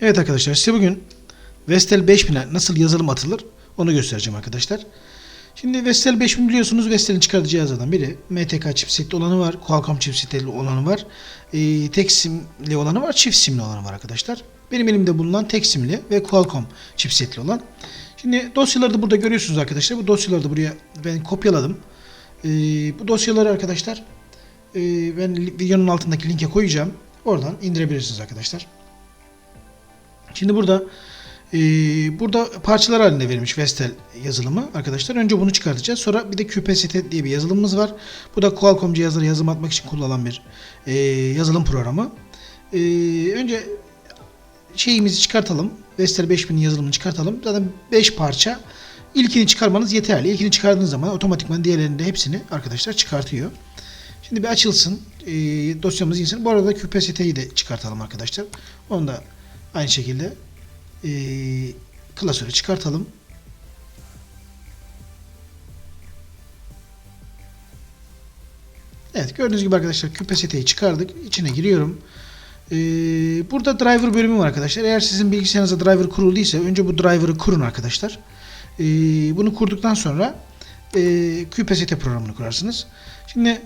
Evet arkadaşlar size bugün Vestel 5000'e nasıl yazılım atılır onu göstereceğim arkadaşlar. Şimdi Vestel 5000 biliyorsunuz Vestel'in çıkardığı cihazlardan biri. MTK chipsetli olanı var. Qualcomm chipsetli olanı var. E, tek simli olanı var. Çift simli olanı var arkadaşlar. Benim elimde bulunan tek simli ve Qualcomm chipsetli olan. Şimdi dosyaları da burada görüyorsunuz arkadaşlar. Bu dosyaları da buraya ben kopyaladım. E, bu dosyaları arkadaşlar e, ben videonun altındaki linke koyacağım. Oradan indirebilirsiniz arkadaşlar. Şimdi burada e, burada parçalar halinde verilmiş Vestel yazılımı arkadaşlar. Önce bunu çıkartacağız. Sonra bir de QPST diye bir yazılımımız var. Bu da Qualcomm cihazları yazılım atmak için kullanılan bir e, yazılım programı. E, önce şeyimizi çıkartalım. Vestel 5000 yazılımını çıkartalım. Zaten 5 parça. İlkini çıkarmanız yeterli. İlkini çıkardığınız zaman otomatikman diğerlerinin de hepsini arkadaşlar çıkartıyor. Şimdi bir açılsın. E, dosyamız insin. Bu arada QPST'yi de çıkartalım arkadaşlar. Onu da aynı şekilde e, klasörü çıkartalım. Evet gördüğünüz gibi arkadaşlar QPST'yi çıkardık. İçine giriyorum. Ee, burada driver bölümü var arkadaşlar. Eğer sizin bilgisayarınızda driver kurulduysa önce bu driver'ı kurun arkadaşlar. Ee, bunu kurduktan sonra e, QPST programını kurarsınız. Şimdi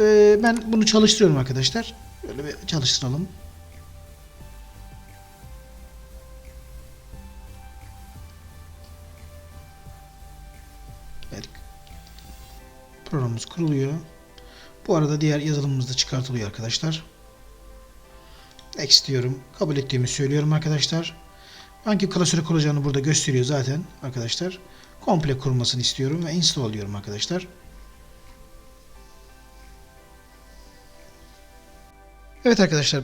e, ben bunu çalıştırıyorum arkadaşlar. Böyle bir çalıştıralım. Programımız kuruluyor. Bu arada diğer yazılımımız da çıkartılıyor arkadaşlar. Next diyorum. Kabul ettiğimi söylüyorum arkadaşlar. Hangi klasörü kuracağını burada gösteriyor zaten arkadaşlar. Komple kurmasını istiyorum ve install diyorum arkadaşlar. Evet arkadaşlar.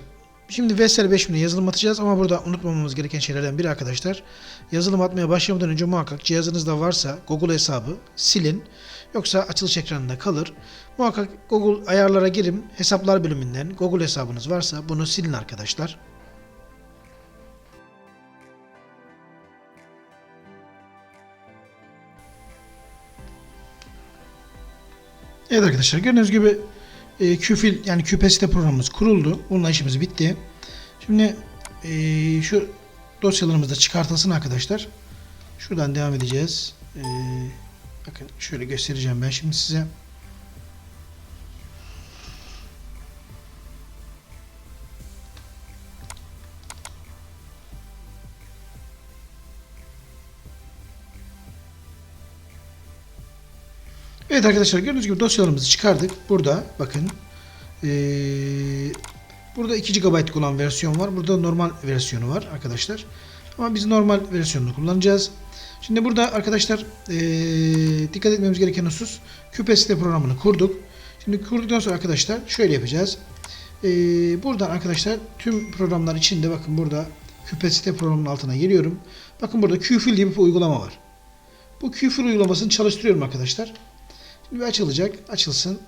Şimdi Vestel 5000'e yazılım atacağız ama burada unutmamamız gereken şeylerden biri arkadaşlar. Yazılım atmaya başlamadan önce muhakkak cihazınızda varsa Google hesabı silin. Yoksa açılış ekranında kalır. Muhakkak Google ayarlara girin. Hesaplar bölümünden Google hesabınız varsa bunu silin arkadaşlar. Evet arkadaşlar gördüğünüz gibi e, QFIL yani QPST programımız kuruldu. Bununla işimiz bitti. Şimdi e, şu dosyalarımız da çıkartılsın arkadaşlar. Şuradan devam edeceğiz. E, bakın şöyle göstereceğim ben şimdi size. Evet arkadaşlar gördüğünüz gibi dosyalarımızı çıkardık. Burada bakın. Ee, burada 2 GB'lık olan versiyon var. Burada normal versiyonu var arkadaşlar. Ama biz normal versiyonunu kullanacağız. Şimdi burada arkadaşlar ee, dikkat etmemiz gereken husus QPST programını kurduk. Şimdi kurduktan sonra arkadaşlar şöyle yapacağız. Ee, buradan arkadaşlar tüm programlar içinde bakın burada QPST programının altına geliyorum. Bakın burada QFIL diye bir uygulama var. Bu QFIL uygulamasını çalıştırıyorum arkadaşlar. Şimdi açılacak. Açılsın.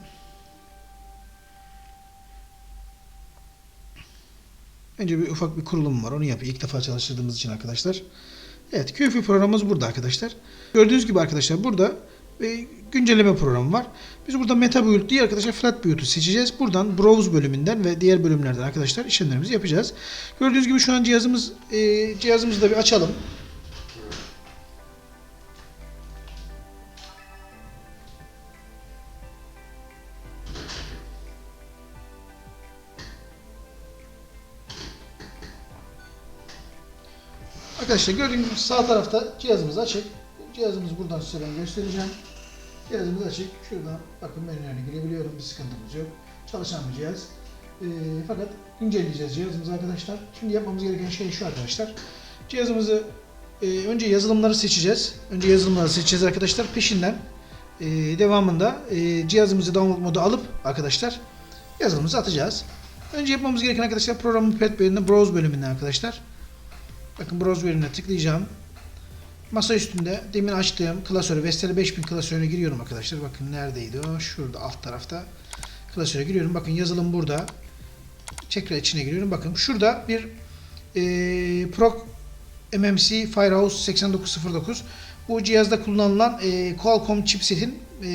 Önce bir ufak bir kurulum var. Onu yapayım. İlk defa çalıştırdığımız için arkadaşlar. Evet. QFI programımız burada arkadaşlar. Gördüğünüz gibi arkadaşlar burada e, güncelleme programı var. Biz burada Meta Build diye arkadaşlar Flat Build'u seçeceğiz. Buradan Browse bölümünden ve diğer bölümlerden arkadaşlar işlemlerimizi yapacağız. Gördüğünüz gibi şu an cihazımız e, cihazımızı da bir açalım. Arkadaşlar gördüğünüz sağ tarafta cihazımız açık. Cihazımız buradan size ben göstereceğim. Cihazımız açık. Şuradan bakın menülerine girebiliyorum. Bir sıkıntımız yok. Çalışan bir cihaz. Ee, fakat güncelleyeceğiz cihazımızı arkadaşlar. Şimdi yapmamız gereken şey şu arkadaşlar. Cihazımızı e, önce yazılımları seçeceğiz. Önce yazılımları seçeceğiz arkadaşlar. Peşinden e, devamında e, cihazımızı download modu alıp arkadaşlar yazılımımızı atacağız. Önce yapmamız gereken arkadaşlar programın pet bölümünde browse bölümünden arkadaşlar. Bakın browse bölümüne tıklayacağım. Masa üstünde demin açtığım klasörü Vestel 5000 klasörüne giriyorum arkadaşlar. Bakın neredeydi o? Şurada alt tarafta. Klasöre giriyorum. Bakın yazılım burada. Tekrar içine giriyorum. Bakın şurada bir e, Pro MMC Firehouse 8909 bu cihazda kullanılan e, Qualcomm chipsetin e,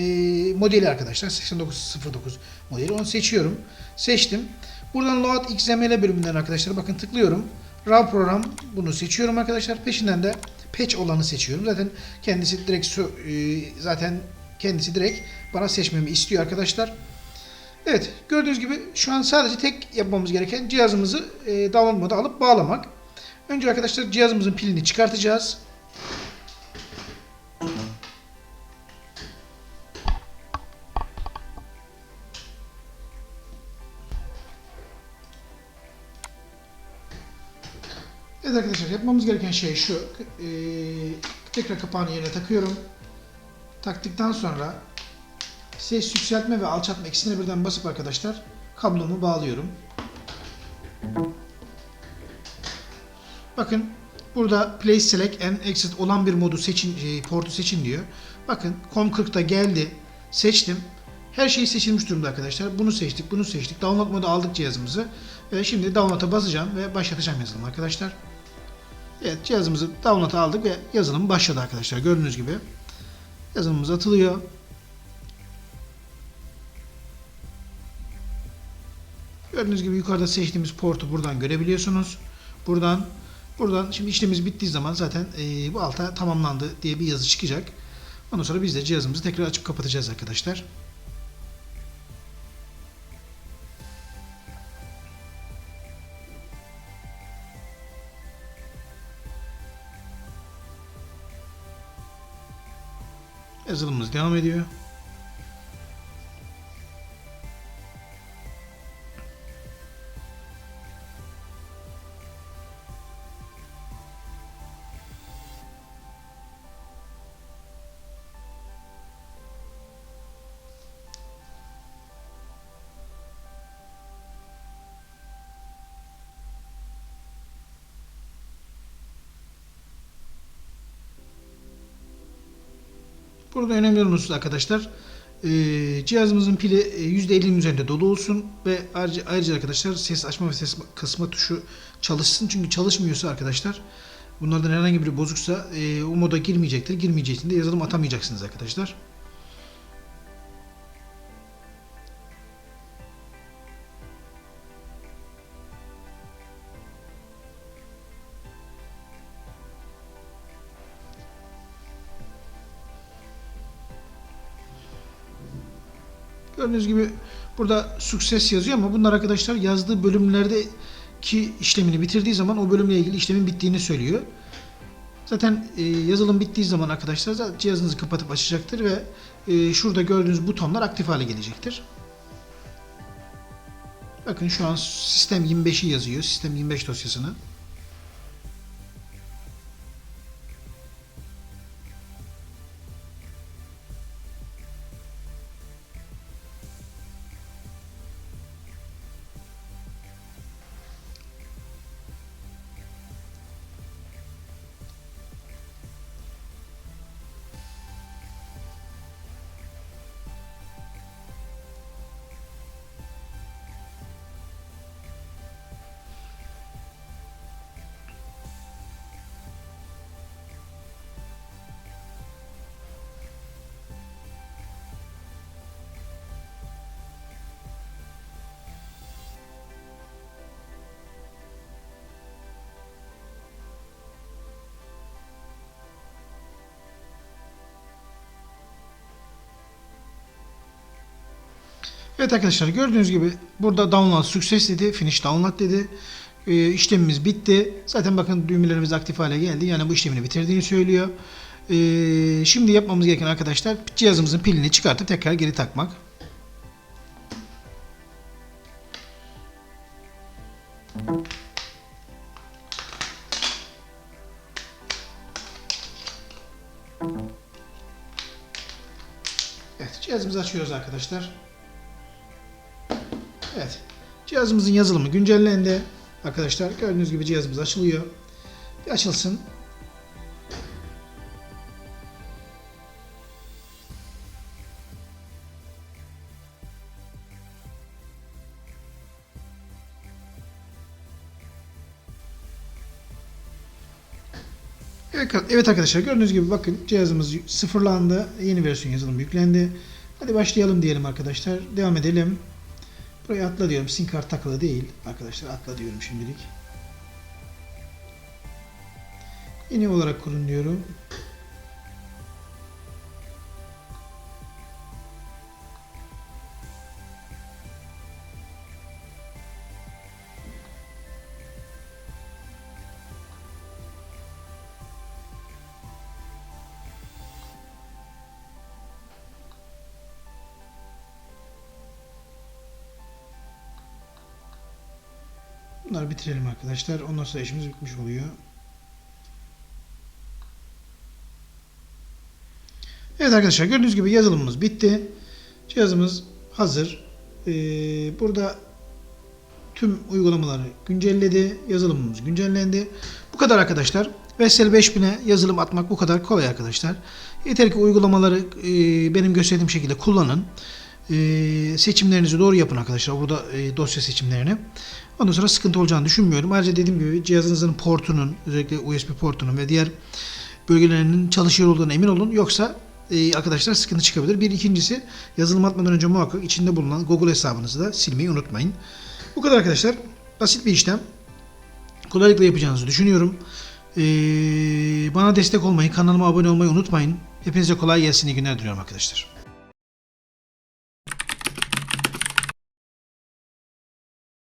modeli arkadaşlar. 8909 modeli. Onu seçiyorum. Seçtim. Buradan Load XML bölümünden arkadaşlar bakın tıklıyorum. RAW program bunu seçiyorum arkadaşlar. Peşinden de patch olanı seçiyorum. Zaten kendisi direkt e, zaten kendisi direkt bana seçmemi istiyor arkadaşlar. Evet gördüğünüz gibi şu an sadece tek yapmamız gereken cihazımızı e, download moda alıp bağlamak. Önce arkadaşlar cihazımızın pilini çıkartacağız. Evet arkadaşlar yapmamız gereken şey şu. Ee, tekrar kapağını yerine takıyorum. Taktıktan sonra ses yükseltme ve alçaltma ikisine birden basıp arkadaşlar kablomu bağlıyorum. Bakın burada Play Select and Exit olan bir modu seçin, e, portu seçin diyor. Bakın COM40'da geldi. Seçtim. Her şey seçilmiş durumda arkadaşlar. Bunu seçtik, bunu seçtik. Download modu aldık cihazımızı. Ve şimdi download'a basacağım ve başlatacağım yazılımı arkadaşlar. Evet cihazımızı download'a aldık ve yazılım başladı arkadaşlar. Gördüğünüz gibi yazılımımız atılıyor. Gördüğünüz gibi yukarıda seçtiğimiz portu buradan görebiliyorsunuz. Buradan buradan şimdi işlemimiz bittiği zaman zaten e, bu alta tamamlandı diye bir yazı çıkacak. Ondan sonra biz de cihazımızı tekrar açıp kapatacağız arkadaşlar. Yazılımımız devam ediyor. Burada önemli olan husus arkadaşlar e, cihazımızın pili e, %50'nin üzerinde dolu olsun ve ayrıca, ayrıca arkadaşlar ses açma ve ses kısma tuşu çalışsın. Çünkü çalışmıyorsa arkadaşlar bunlardan herhangi biri bozuksa e, o moda girmeyecektir. Girmeyeceği için de yazılım atamayacaksınız arkadaşlar. Gördüğünüz gibi burada sukses yazıyor ama bunlar arkadaşlar yazdığı bölümlerdeki işlemini bitirdiği zaman o bölümle ilgili işlemin bittiğini söylüyor. Zaten e, yazılım bittiği zaman arkadaşlar cihazınızı kapatıp açacaktır ve e, şurada gördüğünüz butonlar aktif hale gelecektir. Bakın şu an sistem 25'i yazıyor. Sistem 25 dosyasını. Evet arkadaşlar gördüğünüz gibi burada download success dedi, finish download dedi. Ee, işlemimiz bitti. Zaten bakın düğmelerimiz aktif hale geldi. Yani bu işlemini bitirdiğini söylüyor. Ee, şimdi yapmamız gereken arkadaşlar cihazımızın pilini çıkartıp tekrar geri takmak. Evet cihazımızı açıyoruz arkadaşlar. Cihazımızın yazılımı güncellendi. Arkadaşlar gördüğünüz gibi cihazımız açılıyor. Bir açılsın. Evet, arkadaşlar gördüğünüz gibi bakın cihazımız sıfırlandı. Yeni versiyon yazılım yüklendi. Hadi başlayalım diyelim arkadaşlar. Devam edelim. Buraya atla diyorum. Sinkar takılı değil. Arkadaşlar atla diyorum şimdilik. Yeni olarak kurun diyorum. Bunları bitirelim arkadaşlar. Ondan sonra işimiz bitmiş oluyor. Evet arkadaşlar gördüğünüz gibi yazılımımız bitti. Cihazımız hazır. Ee, burada tüm uygulamaları güncelledi. Yazılımımız güncellendi. Bu kadar arkadaşlar. Vestel 5000'e yazılım atmak bu kadar kolay arkadaşlar. Yeter ki uygulamaları e, benim gösterdiğim şekilde kullanın. E, seçimlerinizi doğru yapın arkadaşlar. Burada e, dosya seçimlerini. Ondan sonra sıkıntı olacağını düşünmüyorum. Ayrıca dediğim gibi cihazınızın portunun özellikle USB portunun ve diğer bölgelerinin çalışıyor olduğuna emin olun. Yoksa e, arkadaşlar sıkıntı çıkabilir. Bir ikincisi yazılım atmadan önce muhakkak içinde bulunan Google hesabınızı da silmeyi unutmayın. Bu kadar arkadaşlar. Basit bir işlem. Kolaylıkla yapacağınızı düşünüyorum. Ee, bana destek olmayı, kanalıma abone olmayı unutmayın. Hepinize kolay gelsin, iyi günler diliyorum arkadaşlar.